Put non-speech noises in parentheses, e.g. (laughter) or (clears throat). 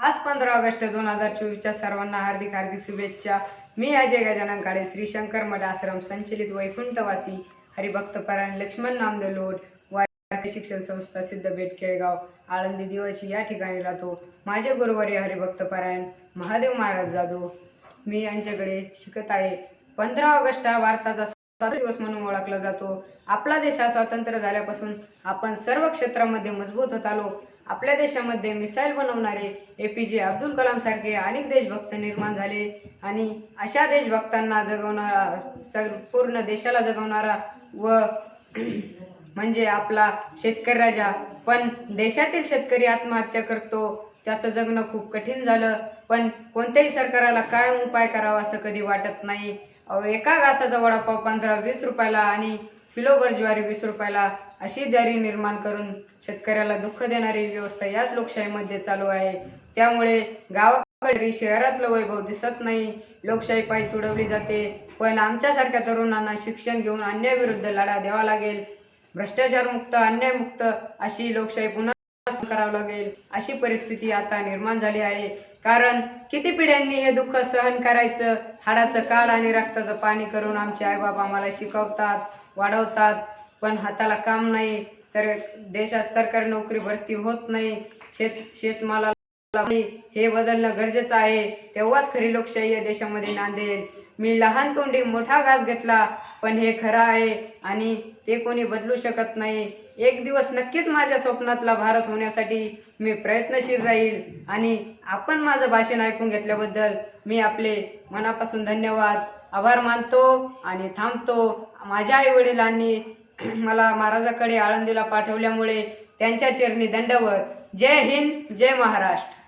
आज पंधरा ऑगस्ट दोन हजार चोवीसच्या सर्वांना हार्दिक हार्दिक शुभेच्छा. मी अजय गजानन काळे श्री शंकर मठ आश्रम संचलित वैकुंठवासी हरिभक्तपरायण लक्ष्मण नामदेव लोट वारकरी शिक्षण संस्था सिद्धबेट केळगाव आळंदी दिवशी या ठिकाणी राहतो. माझे गुरुवारी हरिभक्तपरायण महादेव महाराज जाधव. मी यांच्याकडे शिकत आहे. पंधरा ऑगस्ट हा भारताचा स्वातंत्र्य दिवस म्हणून ओळखला जातो. आपला देश हा स्वातंत्र्य झाल्यापासून आपण सर्व क्षेत्रामध्ये मजबूत होत आलो. आपल्या देशामध्ये मिसाईल बनवणारे ए पी जे अब्दुल कलाम सारखे अनेक देशभक्त निर्माण झाले. आणि अशा देशभक्तांना जगवणारा सग पूर्ण देशाला जगवणारा व (clears throat) म्हणजे आपला शेतकरी राजा. पण देशातील शेतकरी आत्महत्या करतो त्याचं जगणं खूप कठीण झालं. पण कोणत्याही सरकाराला काय उपाय करावा असं कधी वाटत नाही. एका घासाचा वडापाव पंधरा वीस रुपयाला आणि किलोभर ज्वारी वीस रुपयाला अशी दरी निर्माण करून शेतकऱ्याला दुःख देणारी व्यवस्था याच लोकशाहीमध्ये चालू आहे. त्यामुळे गावाकडे शहरातलं वैभव दिसत नाही. लोकशाही पायी तुडवली जाते. पण आमच्यासारख्या तरुणांना शिक्षण घेऊन अन्यायविरुद्ध लढा द्यावा लागेल. भ्रष्टाचारमुक्त अन्यायमुक्त अशी लोकशाही पुन्हा करावं लागेल. अशी परिस्थिती आता निर्माण झाली आहे. कारण किती पिढ्यांनी हे दुःख सहन करायचं? हाडाचं काळ आणि रक्ताचं पाणी करून आमचे आईबाप आम्हाला शिकवतात. वाढवतात पण हाताला काम नाही. सर देशात सरकारी नोकरी भरती होत नाही. शेत शेतमाला हे बदलणं गरजेचं आहे. तेव्हाच खरी लोकशाही या देशामध्ये नांदेल मी लहान तोंडी मोठा घास घेतला पण हे खरं आहे आणि ते कोणी बदलू शकत नाही. एक दिवस नक्कीच माझ्या स्वप्नातला भारत होण्यासाठी मी प्रयत्नशील राहील आणि आपण माझं भाषण ऐकून घेतल्याबद्दल मी आपले मनापासून धन्यवाद. आभार मानतो आणि थांबतो. माझ्या आई वडिलांनी (clears throat) मला महाराजाकडे आळंदीला पाठवल्यामुळे त्यांच्या चरणी दंडवत. जय हिंद जय महाराष्ट्र.